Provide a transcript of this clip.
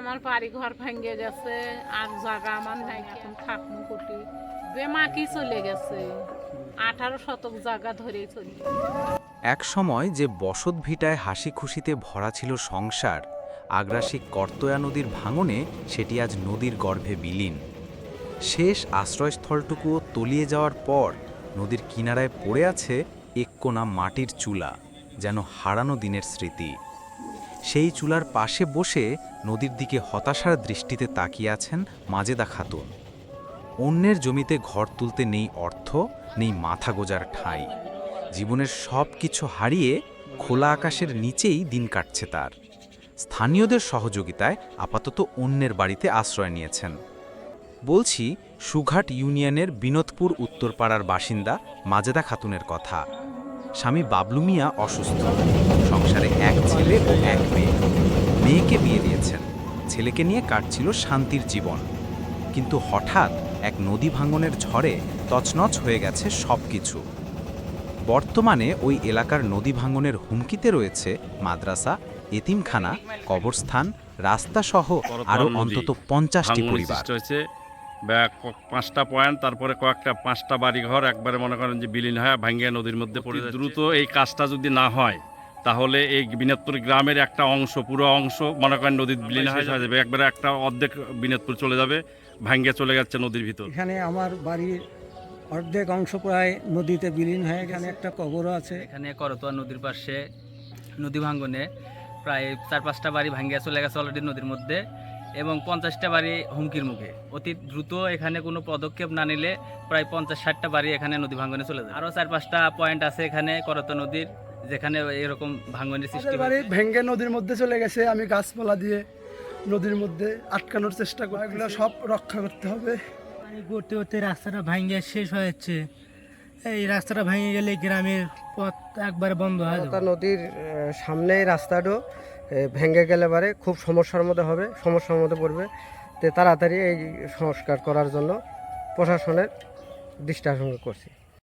আমার বাড়ি ঘর ভেঙে গেছে, আর জায়গা আমার নাই, এখন থাকমু কুটি। বেমাকি চলে গেছে, আঠারো শতক জায়গা ধরে চলে। এক সময় যে বসত ভিটায় হাসি খুশিতে ভরা ছিল সংসার, আগ্রাসী কর্তয়া নদীর ভাঙনে সেটি আজ নদীর গর্ভে বিলীন। শেষ আশ্রয়স্থলটুকুও তলিয়ে যাওয়ার পর নদীর কিনারায় পড়ে আছে এক কোনা মাটির চুলা, যেন হারানো দিনের স্মৃতি। সেই চুলার পাশে বসে নদীর দিকে হতাশার দৃষ্টিতে তাকিয়ে আছেন মাজেদা খাতুন। অন্যের জমিতে ঘর তুলতে নেই অর্থ, নেই মাথা গোজার ঠাঁই। জীবনের সব কিছু হারিয়ে খোলা আকাশের নিচেই দিন কাটছে তার। স্থানীয়দের সহযোগিতায় আপাতত অন্যের বাড়িতে আশ্রয় নিয়েছেন। বলছি, সুঘাট ইউনিয়নের বিনোদপুর উত্তরপাড়ার বাসিন্দা মাজেদা খাতুনের কথা। স্বামী বাবলু মিয়া অসুস্থ। সংসারে এক ছেলে ও এক মেয়ে। মেয়েকে বিয়ে দিয়েছেন। ছেলেকে নিয়ে কাটছিল শান্তির জীবন। কিন্তু হঠাৎ এক নদী ভাঙনের ঝড়ে তছনছ হয়ে গেছে সবকিছু। বর্তমানে ওই এলাকার নদী ভাঙনের হুমকিতে রয়েছে মাদ্রাসা এতিমখানা কবরস্থান রাস্তাসহ আরও অন্তত পঞ্চাশটি পরিবার। পাঁচটা পয়েন্ট তারপরে কয়েকটা পাঁচটা বাড়িঘর একবারে মনে করেন যে বিলীন হয় ভাঙ্গিয়া নদীর মধ্যে পড়ে দ্রুত এই কাজটা যদি না হয় তাহলে এই বিনোদপুর গ্রামের একটা অংশ পুরো অংশ মনে করেন নদীর বিলীন হয়ে যাবে। একবারে একটা অর্ধেক বিনোদপুর চলে যাবে ভাঙ্গিয়া চলে যাচ্ছে নদীর ভিতর। এখানে আমার বাড়ির অর্ধেক অংশ প্রায় নদীতে বিলীন হয়ে এখানে একটা কবরও আছে। এখানে করতোয়া নদীর পাশে নদী ভাঙ্গনে প্রায় চার পাঁচটা বাড়ি ভাঙ্গিয়া চলে গেছে অলরেডি নদীর মধ্যে। এবং পঞ্চাশটা বাড়ি হুমকির মুখে। অতি দ্রুত এখানে কোনো পদক্ষেপ না নিলে প্রায় পঞ্চাশ ষাটটা বাড়ি এখানে নদী ভাঙ্গনে চলে যায়। আরও চার পাঁচটা পয়েন্ট আছে এখানে করতোয়া নদীর যেখানে এরকম ভাঙ্গনের সৃষ্টি বাড়ি ভেঙ্গে নদীর মধ্যে চলে গেছে। আমি গাছপালা দিয়ে নদীর মধ্যে আটকানোর চেষ্টা করি। এগুলো সব রক্ষা করতে হবে। পানি করতে করতে রাস্তাটা ভাঙে শেষ হয়েছে এই রাস্তাটা ভেঙে গেলে গ্রামের পথ একবারে বন্ধ হয় নদীর সামনে আহ, ভেঙে গেলে পারে, খুব সমস্যার মধ্যে হবে, সমস্যার মধ্যে পড়বে। তো তাড়াতাড়ি এই সংস্কার করার জন্য প্রশাসনের দৃষ্টি আকর্ষণ করছি।